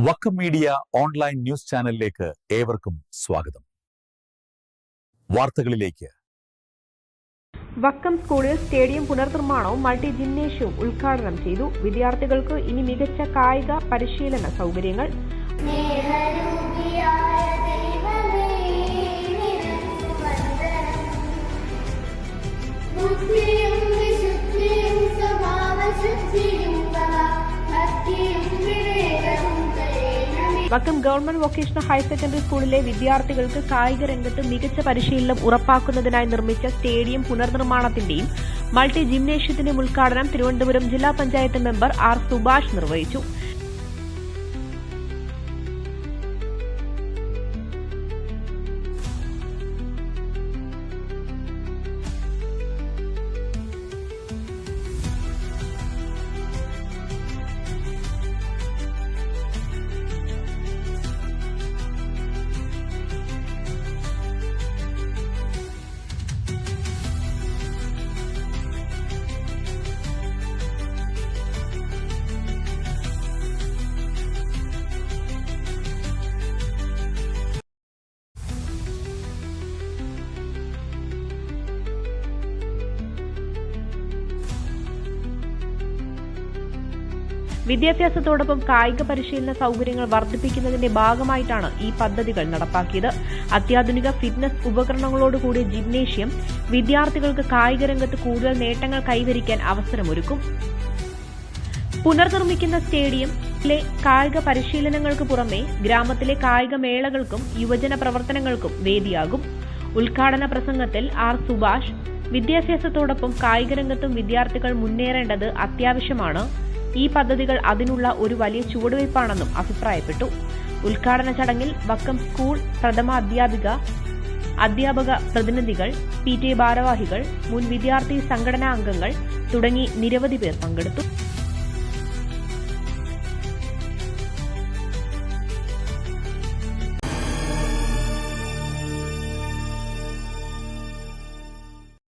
Vakkom media online news ചാനലിലേക്ക് ഏവർക്കും സ്വാഗതം. വാർത്തകളിലേക്ക്. വക്കം സ്കൂളിൽ സ്റ്റേഡിയം പുനർനിർമ്മാണവും മൾട്ടി ജിംനേഷ്യവും ഉദ്ഘാടനം ചെയ്തു. വിദ്യാർത്ഥികൾക്ക് ഇനി മികച്ച കായിക പരിശീലന സൗകര്യങ്ങൾ. Vakkom government vocational higher secondary സ്കൂളിലെ വിദ്യാർത്ഥികൾക്ക് കായിക രംഗത്ത് മികച്ച പരിശീലനം ഉറപ്പാക്കുന്നതിനായി നിർമ്മിച്ച സ്റ്റേഡിയം പുനർനിർമ്മാണത്തിന്റെയും മൾട്ടി ജിംനേഷ്യത്തിന്റെയും ഉദ്ഘാടനം തിരുവനന്തപുരം ജില്ലാ പഞ്ചായത്ത് മെമ്പർ ആർ സുഭാഷ് നിർവഹിച്ചു. വിദ്യാഭ്യാസത്തോടൊപ്പം കായിക പരിശീലന സൌകര്യങ്ങൾ വർദ്ധിപ്പിക്കുന്നതിന്റെ ഭാഗമായിട്ടാണ് ഈ പദ്ധതികൾ നടപ്പാക്കിയത്. അത്യാധുനിക ഫിറ്റ്നസ് ഉപകരണങ്ങളോടുകൂടിയ ജിംനേഷ്യം വിദ്യാർത്ഥികൾക്ക് കായിക രംഗത്ത് കൂടുതൽ നേട്ടങ്ങൾ കൈവരിക്കാൻ അവസരമൊരുക്കും. പുനർനിർമ്മിക്കുന്ന സ്റ്റേഡിയത്തിലെ കായിക പരിശീലനങ്ങൾക്ക് പുറമെ ഗ്രാമത്തിലെ കായിക മേളകൾക്കും യുവജന പ്രവർത്തനങ്ങൾക്കും വേദിയാകും. ഉദ്ഘാടന പ്രസംഗത്തിൽ ആർ സുഭാഷ് വിദ്യാഭ്യാസത്തോടൊപ്പം കായിക രംഗത്തും വിദ്യാർത്ഥികൾ മുന്നേറേണ്ടത് അത്യാവശ്യമാണ്. ഈ പദ്ധതികൾ അതിനുള്ള ഒരു വലിയ ചുവടുവയ്പ്പാണെന്നും അഭിപ്രായപ്പെട്ടു. ഉദ്ഘാടന ചടങ്ങിൽ വക്കം സ്കൂൾ പ്രഥമ അധ്യാപിക അധ്യാപക പ്രതിനിധികൾ പി ടി ഭാരവാഹികൾ മുൻ വിദ്യാർത്ഥി സംഘടനാ അംഗങ്ങൾ തുടങ്ങി നിരവധി പേർ പങ്കെടുത്തു.